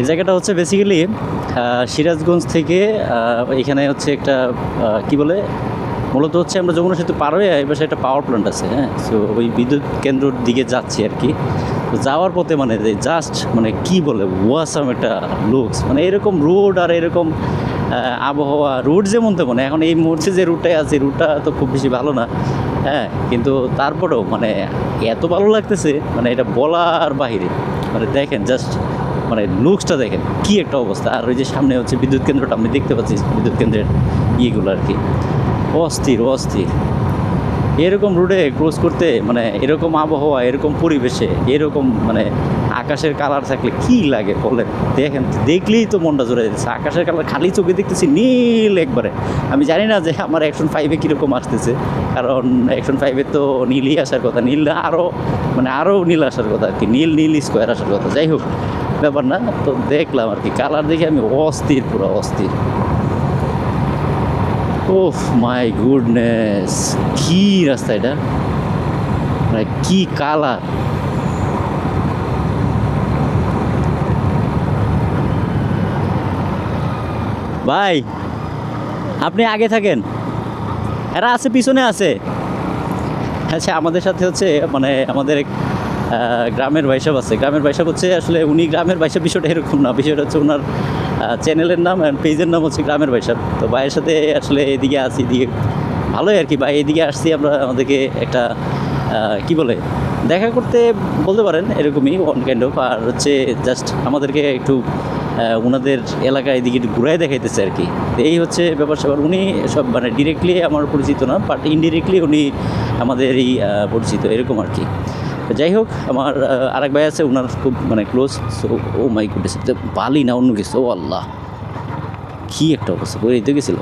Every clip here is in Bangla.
এই জায়গাটা হচ্ছে বেসিক্যালি সিরাজগঞ্জ থেকে এখানে হচ্ছে একটা কি বলে, মূলত হচ্ছে আমরা যমুনা সেতু পার হয়ে এবার একটা পাওয়ার প্ল্যান্ট আছে হ্যাঁ? সো ওই বিদ্যুৎ কেন্দ্রর দিকে যাচ্ছি আর কি। তো যাওয়ার পথে মানে জাস্ট মানে কি বলে ওয়াসাম একটা লুকস মানে এরকম রোড আর এরকম আবহাওয়া রুট যেমন তেমন, এখন এই মুহূর্তে যে রুটটায় আছে রুটটা তো খুব বেশি ভালো না হ্যাঁ? কিন্তু তারপরেও মানে এত ভালো লাগতেছে মানে এটা বলার বাহিরে মানে দেখেন জাস্ট মানে লুকসটা দেখেন, কি একটা অবস্থা। আর ওই যে সামনে হচ্ছে বিদ্যুৎ কেন্দ্রটা আমি দেখতে পাচ্ছি বিদ্যুৎ কেন্দ্রের ইয়েগুলো আর কি। অস্থির অস্থির। এরকম রোডে ক্রস করতে মানে এরকম আবহাওয়া, এরকম পরিবেশে, এরকম মানে আকাশের কালার থাকলে কি লাগে বলেন? দেখেন, দেখলেই তো মনটা জোরে যাচ্ছে। আকাশের কালার খালি চোখে দেখতেছি নীল একবারে। আমি জানি না যে আমার অ্যাকশন ফাইভে কীরকম আসতেছে, কারণ অ্যাকশন ফাইভে তো নীলই আসার কথা। নীল আরও মানে আরও নীল আসার কথা আর কি। নীল নীল স্কোয়ার আসার কথা। যাই হোক ব্যাপার না, তো দেখলাম আর কি। কালার দেখে আমি অস্থির, পুরো অস্থির। ওফ, মাই গুডনেস, কি রাস্তা এটা? মানে কি কালার? ভাই, আপনি আগে থাকেন। এরা আছে, পিছনে আছে। আচ্ছা আমাদের সাথে হচ্ছে মানে আমাদের গ্রামের ভাইসাব আছে। গ্রামের ভাইসাব হচ্ছে আসলে উনি গ্রামের ভাইসাব বিষয়টা এরকম না। বিষয়টা হচ্ছে ওনার চ্যানেলের নাম অ্যান্ড পেজের নাম হচ্ছে গ্রামের ভাইসাব। তো ভাইয়ের সাথে আসলে এদিকে আসি এদিকে ভালোই আর কি। ভাই, এদিকে আসছি আমরা, আমাদেরকে একটা কি বলে, দেখা করতে বলতে পারেন এরকমই ওয়ান কাইন্ড অফ আর হচ্ছে জাস্ট আমাদেরকে একটু ওনাদের এলাকায় এদিকে একটু ঘুরাই দেখাইতেছে আর কি। এই হচ্ছে ব্যাপার স্যাপার। উনি সব মানে ডিরেক্টলি আমার পরিচিত না বাট ইনডিরেক্টলি উনি আমাদের এই পরিচিত, এরকম আর কি। যাই হোক, আমার আরেক ভাই আছে ওনার খুব মানে close so oh my goodness বালি না, অন্য কিছু ও আল্লাহ। কী একটা অবস্থা বই তো গেছিল?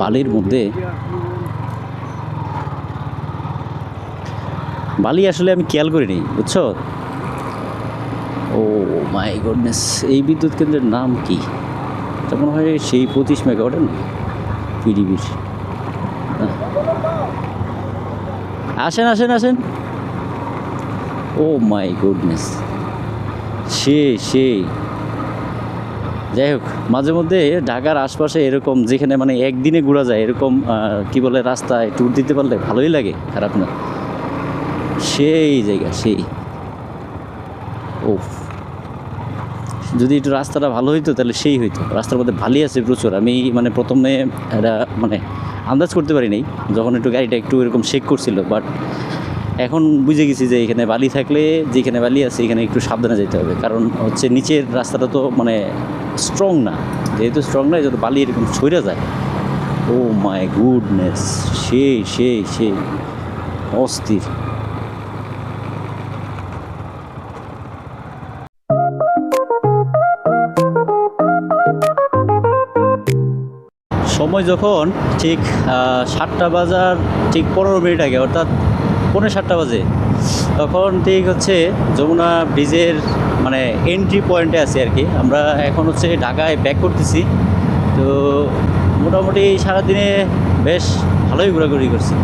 বালির মধ্যে বালি আসলে আমি খেয়াল করিনি, বুঝছ? ও মাই গুডনেস এই বিদ্যুৎ কেন্দ্রের নাম কি? মনে হয় সেই পঁচিশ মেগাওয়াটের পিডিবির আসেন আসেন আসেন। Oh my goodness. সে সে। যাই হোক মাঝে মধ্যে ঢাকার আশপাশে এরকম যেখানে মানে একদিনে ঘোরা যায়, এরকম কি বলে, রাস্তায় ট্যুর দিতে পারলে ভালোই লাগে, খারাপ না। সেই জায়গা, সেই। ও যদি একটু রাস্তাটা ভালো হইতো, তাহলে সেই হইতো। রাস্তার মধ্যে ভালোই আছে প্রচুর। আমি মানে প্রথমে এটা মানে আন্দাজ করতে পারি নাই, যখন একটু গাড়িটা একটু এরকম শেক করছিল। বাট এখন বুঝে গেছি যে এখানে বালি থাকলে, যেখানে বালি আছে, এখানে একটু সাবধানে যেতে হবে। কারণ হচ্ছে নিচের রাস্তাটা তো মানে স্ট্রং না। যেহেতু স্ট্রং না যত বালি এরকম ছইরা যায়। ও মাই গুডনেস সেই সেই সেই। অস্থির। সময় যখন ঠিক সাতটা বাজার ঠিক পনেরো মিনিট আগে, অর্থাৎ পনেরো সাতটা বাজে, তখন ঠিক হচ্ছে যমুনা ব্রিজের মানে এন্ট্রি পয়েন্টে আছি আর কি। আমরা এখন হচ্ছে ঢাকায় ব্যাক করতেছি। তো মোটামুটি সারাদিনে বেশ ভালোই ঘোরাঘুরি করছি।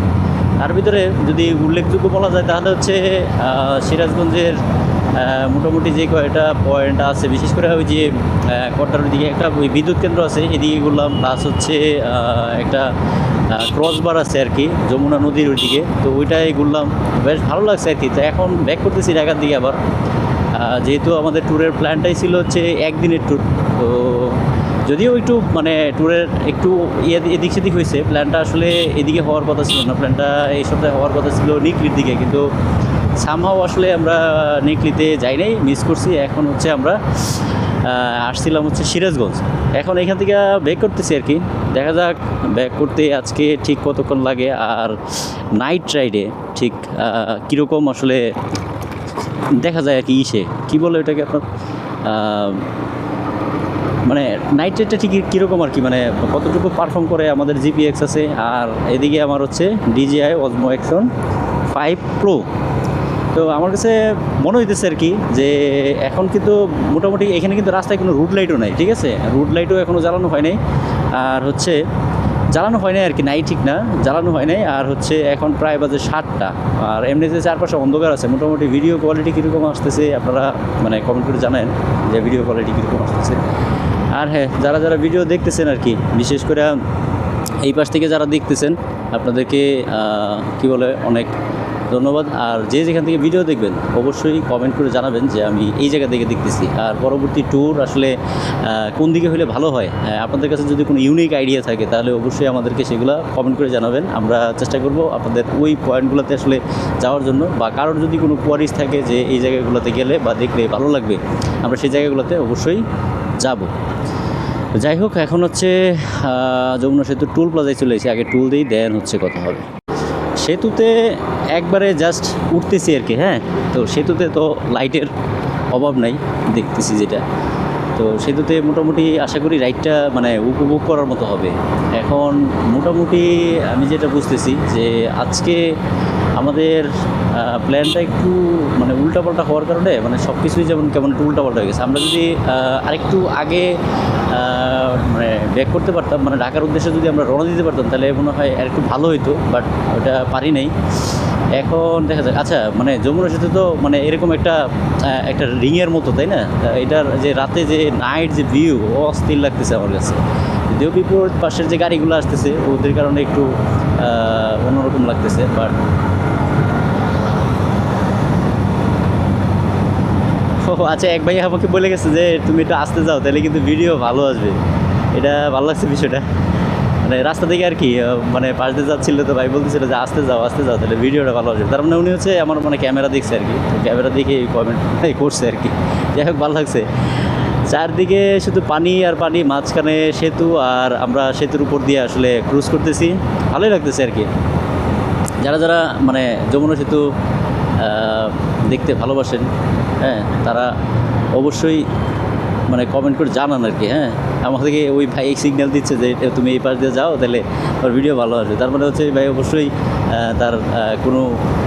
তার ভিতরে যদি উল্লেখযোগ্য বলা যায়, তাহলে হচ্ছে সিরাজগঞ্জের মোটামুটি যে কয়টা পয়েন্ট আছে, বিশেষ করে ওই যে কটার দিকে একটা ওই বিদ্যুৎ কেন্দ্র আছে, এদিকে ঘুরলাম প্লাস হচ্ছে একটা ক্রসবার আছে আর কি, যমুনা নদীর ওইদিকে, তো ওইটাই ঘুরলাম, বেশ ভালো লাগছে আর কি, তো এখন ব্যাক করতেছি ঢাকার দিকে আবার যেহেতু আমাদের ট্যুরের প্ল্যানটাই ছিল হচ্ছে একদিনের ট্যুর তো যদিও একটু মানে ট্যুরের একটু ইয়ে এদিক সেদিক হয়েছে প্ল্যানটা আসলে এদিকে হওয়ার কথা ছিল না প্ল্যানটা এই সপ্তাহে হওয়ার কথা ছিল নিকলির দিকে, কিন্তু সামহাও আসলে আমরা নিকলিতে যাই নাই মিস করছি। এখন হচ্ছে আমরা আসছিলাম হচ্ছে সিরাজগঞ্জ। এখন এখান থেকে ব্যাক করতেছি আর কি। দেখা যাক ব্যাক করতে আজকে ঠিক কতক্ষণ লাগে আর নাইট রাইডে ঠিক কীরকম আসলে দেখা যায় আর কি ইসে। কী বলে ওটাকে আপনার? মানে নাইট রাইডটা ঠিক কীরকম আর কি? মানে কতটুকু পারফর্ম করে আমাদের জিপিএক্স আছে? আর এদিকে আমার হচ্ছে DJI Osmo action five pro তো আমার কাছে মনে হইতেছে আর কি যে এখন কিন্তু মোটামুটি এখানে কিন্তু রাস্তায় কোনো রুট লাইটও নাই, ঠিক আছে? রুট লাইটও এখনও জ্বালানো হয় নাই। আর হচ্ছে, জ্বালানো হয় নাই আর কি, নাই ঠিক না, জ্বালানো হয় নাই। আর হচ্ছে এখন প্রায় বাজে সাতটা। আর এমনিতে চারপাশে অন্ধকার আছে, মোটামুটি ভিডিও কোয়ালিটি কীরকম আসতেছে আপনারা মানে কমেন্ট করে জানেন যে ভিডিও কোয়ালিটি কীরকম আসতেছে। আর হ্যাঁ যারা যারা ভিডিও দেখতেছেন আর কি, বিশেষ করে এই পাশ থেকে যারা দেখতেছেন, আপনাদেরকে কি বলে, অনেক ধন্যবাদ। আর যে যেখান থেকে ভিডিও দেখবেন, অবশ্যই কমেন্ট করে জানাবেন যে আমি এই জায়গা থেকে দেখতেছি। আর পরবর্তী ট্যুর আসলে কোন দিকে হলে ভালো হয় আপনাদের কাছে যদি কোনো ইউনিক আইডিয়া থাকে, তাহলে অবশ্যই আমাদেরকে সেগুলো কমেন্ট করে জানাবেন। আমরা চেষ্টা করব আপনাদের ওই পয়েন্টগুলোতে আসলে যাওয়ার জন্য, বা কারোর যদি কোনো কোয়ারিজ থাকে যে এই জায়গাগুলোতে গেলে বা দেখলে ভালো লাগবে, আমরা সেই জায়গাগুলোতে অবশ্যই যাব। যাই হোক, এখন হচ্ছে যমুনা সেতু টুল প্লাজায় চলে এসেছি। আগে টুল দিই দেন হচ্ছে কথা হবে। সেতুতে একবারে জাস্ট উঠতেছি আর কি হ্যাঁ? তো সেতুতে তো লাইটের অভাব নাই, দেখতেছি যেটা। তো সেতুতে মোটামুটি আশা করি রাইডটা মানে উপভোগ করার মতো হবে। এখন মোটামুটি আমি যেটা বুঝতেছি যে আজকে আমাদের প্ল্যানটা একটু মানে উল্টাপাল্টা হওয়ার কারণে মানে সব কিছুই যেমন কেমন একটু উল্টাপাল্টা হয়ে গেছে। আমরা যদি আরেকটু আগে মানে ব্যাক করতে পারতাম মানে ঢাকার উদ্দেশ্যে যদি আমরা রওনা দিতে পারতাম, তাহলে মনে হয় আর একটু ভালো হতো বাট ওটা পারি নাই। এখন দেখা যাক। আচ্ছা মানে যমুনা সেতু তো মানে এরকম একটা একটা রিংয়ের মতো, তাই না? এটার যে রাতে যে নাইট যে ভিউ অস্থির লাগতেছে আমার কাছে। যদিও বিপরীত পাশের যে গাড়িগুলো আসতেছে, ওদের কারণে একটু অন্যরকম লাগতেছে বাট ও আচ্ছা এক ভাই আমাকে বলে গেছে যে, তুমি একটু আসতে যাও, তাহলে কিন্তু ভিডিও ভালো আসবে। এটা ভালো লাগছে বিষয়টা। মানে রাস্তা থেকে আর কি মানে পাশ দিয়ে যাচ্ছিল তো ভাই বলতেছিল যে আসতে যাও আসতে যাও, তাহলে ভিডিওটা ভালো আসবে তার মানে উনি হচ্ছে আমার মানে ক্যামেরা দেখছে আর কি। ক্যামেরা দেখে কমেন্ট করছে আর কি। যাই হোক, ভালো লাগছে। চারদিকে শুধু পানি আর পানি, মাঝখানে সেতু আর আমরা সেতুর উপর দিয়ে আসলে ক্রুজ করতেছি। ভালোই লাগতেছে আর কি। যারা যারা মানে যমুনা সেতু দেখতে ভালোবাসেন হ্যাঁ তারা অবশ্যই মানে কমেন্ট করে জানান আর কি হ্যাঁ। আমাদেরকে ওই ভাই সিগন্যাল দিচ্ছে যে তুমি এই পাশ দিয়ে যাও, তাহলে ওর ভিডিও ভালো আসবে। তার মানে হচ্ছে, ভাই অবশ্যই তার কোনো,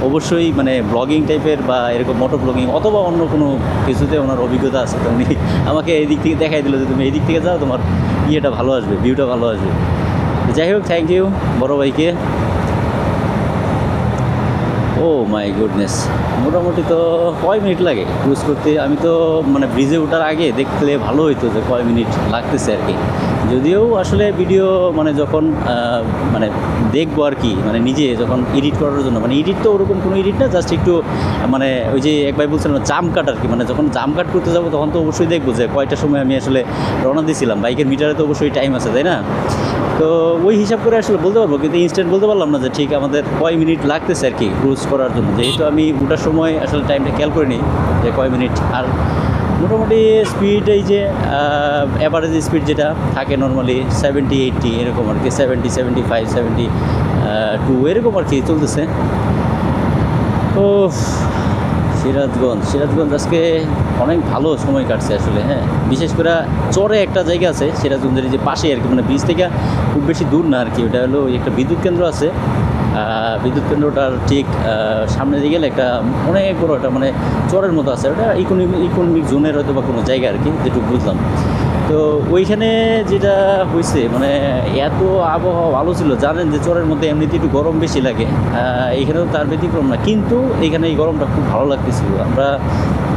অবশ্যই মানে ব্লগিং টাইপের বা এরকম মোটর ব্লগিং অথবা অন্য কোনো কিছুতে ওনার অভিজ্ঞতা আছে। তো উনি আমাকে এই দিক থেকে দেখাই দিল যে, তুমি এই দিক থেকে যাও, তোমার ইয়েটা ভালো আসবে ভিউটা ভালো আসবে। যাই হোক থ্যাংক ইউ বড়ো ভাইকে। Oh my goodness. মোটামুটি তো কয় মিনিট লাগে? ক্রুজ করতে। আমি তো মানে ব্রিজে ওঠার আগে দেখলে ভালো হইতো যে কয় মিনিট লাগতেছে আর কি। যদিও আসলে ভিডিও মানে যখন মানে দেখব আর কি মানে নিজে যখন এডিট করার জন্য। মানে এডিট তো ওরকম কোনো এডিট না জাস্ট একটু মানে ওই যে একবার বলছিলাম জাম কাট আর কি। মানে যখন জাম কাট করতে যাব তখন তো অবশ্যই দেখব যে কয়টার সময় আমি আসলে রওনা দিয়েছিলাম। বাইকের মিটারে তো অবশ্যই টাইম আছে, তাই না? তো ওই হিসাব করে আসলে বলতে পারব, কিন্তু ইনস্ট্যান্ট বলতে পারলাম না যে ঠিক আমাদের কয় মিনিট লাগতেছে আর কি ক্রুজ করার জন্য। যেহেতু আমি ওটার সময় আসলে টাইমটা খেয়াল করে নিই যে কয় মিনিট। আর মোটামুটি স্পিড এই যে অ্যাভারেজ স্পিড যেটা থাকে নর্মালি সেভেন্টি এইটটি এরকম আর কি seventy seventy five seventy two এরকম আর কি চলতেছে। তো সিরাজগঞ্জ। সিরাজগঞ্জ আজকে অনেক ভালো সময় কাটছে আসলে হ্যাঁ। বিশেষ করে চরে একটা জায়গা আছে, সিরাজগঞ্জের যে পাশে আর কি মানে ব্রিজ থেকে খুব বেশি দূর না আর কি। ওটা হলো একটা বিদ্যুৎ কেন্দ্র আছে। বিদ্যুৎ কেন্দ্রটার ঠিক সামনে দিয়ে গেলে একটা অনেক বড় একটা মানে চরের মতো আছে। ওটা ইকোনমিক ইকোনমিক জোনের হয়তো বা কোনো জায়গা আর কি যেটুকু বুঝলাম। তো ওইখানে যেটা হয়েছে মানে এত আবহাওয়া ভালো ছিল, জানেন যে চরের মধ্যে এমনিতে একটু গরম বেশি লাগে। এইখানেও তার ব্যতিক্রম না, কিন্তু এখানে এই গরমটা খুব ভালো লাগতেছিল। আমরা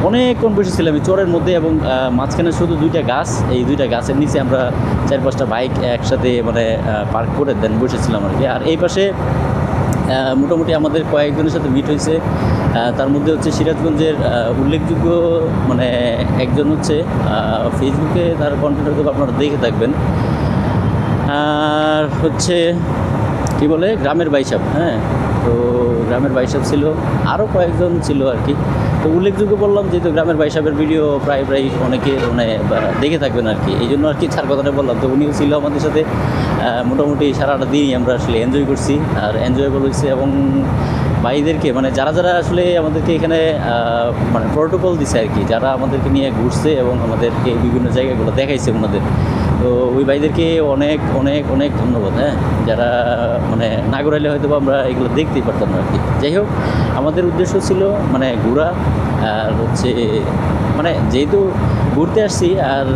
অনেকক্ষণ বসেছিলাম এই চরের মধ্যে এবং মাঝখানে শুধু দুইটা গাছ, এই দুইটা গাছের নিচে আমরা চার পাঁচটা বাইক একসাথে মানে পার্ক করে দেন বসেছিলাম আর কি আর এই পাশে মোটামুটি আমাদের কয়েকজনের সাথে মিট হয়েছে। তার মধ্যে হচ্ছে সিরাজগঞ্জের উল্লেখযোগ্য মানে একজন হচ্ছে ফেসবুকে তার কন্টেন্ট হয়তো আপনারা দেখে থাকবেন। আর হচ্ছে, কি বলে? গ্রামের বাইসাব হ্যাঁ? তো গ্রামের বাইসাব ছিল আরও কয়েকজন ছিল আর কি। তো উল্লেখযোগ্য বললাম, যেহেতু গ্রামের বাইসাবের ভিডিও প্রায় প্রায় অনেকে মানে দেখে থাকবেন আর কি, এই জন্য আর কি তার কথাটা বললাম। তো উনিও ছিল আমাদের সাথে মোটামুটি সারাটা দিনই আমরা আসলে এনজয় করছি আর এনজয়েবল হয়েছে এবং ভাইদেরকে মানে যারা যারা আসলে আমাদেরকে এখানে মানে প্রোটোকল দিছে আর কি, যারা আমাদেরকে নিয়ে ঘুরছে এবং আমাদেরকে বিভিন্ন জায়গাগুলো দেখাইছে ওনাদের তো ওই ভাইদেরকে অনেক অনেক অনেক ধন্যবাদ হ্যাঁ? যারা মানে না ঘুরাইলে হয়তো আমরা এগুলো দেখতেই পারতাম না আর কি। যাই হোক, আমাদের উদ্দেশ্য ছিল মানে ঘোরা আর হচ্ছে মানে যেহেতু ঘুরতে আসছি আর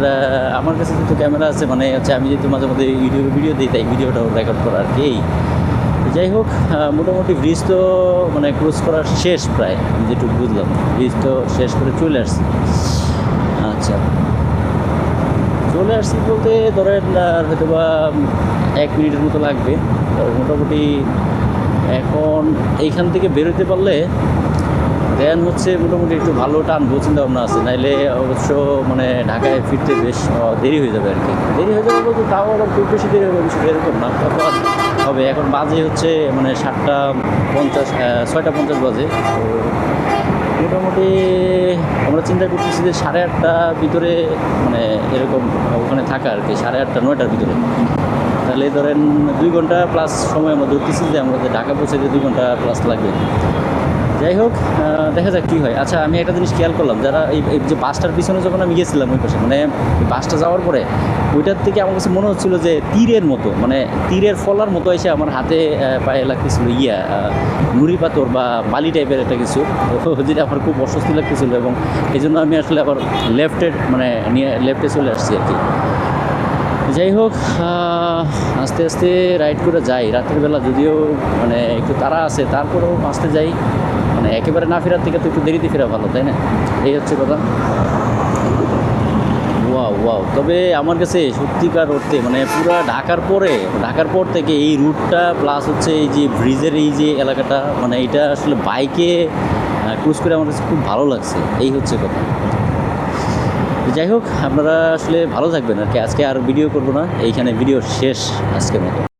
আমার কাছে যেহেতু ক্যামেরা আছে মানে হচ্ছে আমি যেহেতু মাঝে মধ্যে ভিডিও ভিডিও দিই, তাই ভিডিওটাও রেকর্ড করা আর কি এই। যাই হোক মোটামুটি ব্রিজ তো মানে ক্রস করার শেষ প্রায়, আমি যেটুকু বুঝলাম। ব্রিজ তো শেষ করে চলে আসছি। আচ্ছা। চলে আসছি বলতে ধরেন, আর হয়তো বা এক মিনিটের মতো লাগবে। মোটামুটি এখন এইখান থেকে বেরোতে পারলে দেন হচ্ছে মোটামুটি একটু ভালো টানবো চিন্তা ভাবনা আছে। নাইলে অবশ্য মানে ঢাকায় ফিরতে বেশ দেরি হয়ে যাবে আর কি দেরি হয়ে যাবে বলতে তাও আবার খুব বেশি দেরি হবে, বিষয়টা এরকম না। তারপর হবে, এখন বাজে হচ্ছে মানে সাতটা পঞ্চাশ ছয়টা পঞ্চাশ বাজে। তো মোটামুটি আমরা চিন্তা করতেছি যে সাড়ে আটটার ভিতরে মানে এরকম ওখানে থাকা আর কি, সাড়ে আটটা, নয়টার ভিতরে। তাহলে ধরেন দুই ঘণ্টা প্লাস সময় আমরা ধরতেছি যে আমাদের ঢাকা পৌঁছাতে দুই ঘণ্টা প্লাস লাগবে। যাই হোক দেখা যাক কী হয়। আচ্ছা আমি একটা জিনিস খেয়াল করলাম, যারা এই যে বাসটার পিছনে যখন আমি গিয়েছিলাম ওই পাশে মানে বাসটা যাওয়ার পরে, ওইটার থেকে আমার কাছে মনে হচ্ছিল যে তীরের মতো মানে তীরের ফলার মতো এসে আমার হাতে পায়ে লাগতেছিল ইয়া নুড়ি পাথর বা বালি টাইপের একটা কিছু যেটা আমার খুব অস্বস্তি লাগতেছিল এবং এই জন্য আমি আসলে আবার লেফটের মানে নিয়ে লেফটে চলে আসছি আর কি। যাই হোক আস্তে আস্তে রাইড করে যাই। রাতের বেলা যদিও মানে একটু তারা আছে, তারপরেও আসতে যাই। মানে একেবারে না ফেরার থেকে তো একটু দেরিতে ফেরা ভালো, তাই না? এই হচ্ছে কথা। Wow wow. তবে আমার কাছে সত্যিকার অর্থে মানে পুরো ঢাকার পরে, ঢাকার পর থেকে এই রুটটা প্লাস হচ্ছে এই যে ব্রিজের এই যে এলাকাটা মানে এটা আসলে বাইকে ক্রুজ করে আমার কাছে খুব ভালো লাগছে। এই হচ্ছে কথা। যাই হোক, আপনারা আসলে ভালো থাকবেন। আর কি, আজকে আর ভিডিও করব না। এইখানে ভিডিও শেষ আজকের মতো।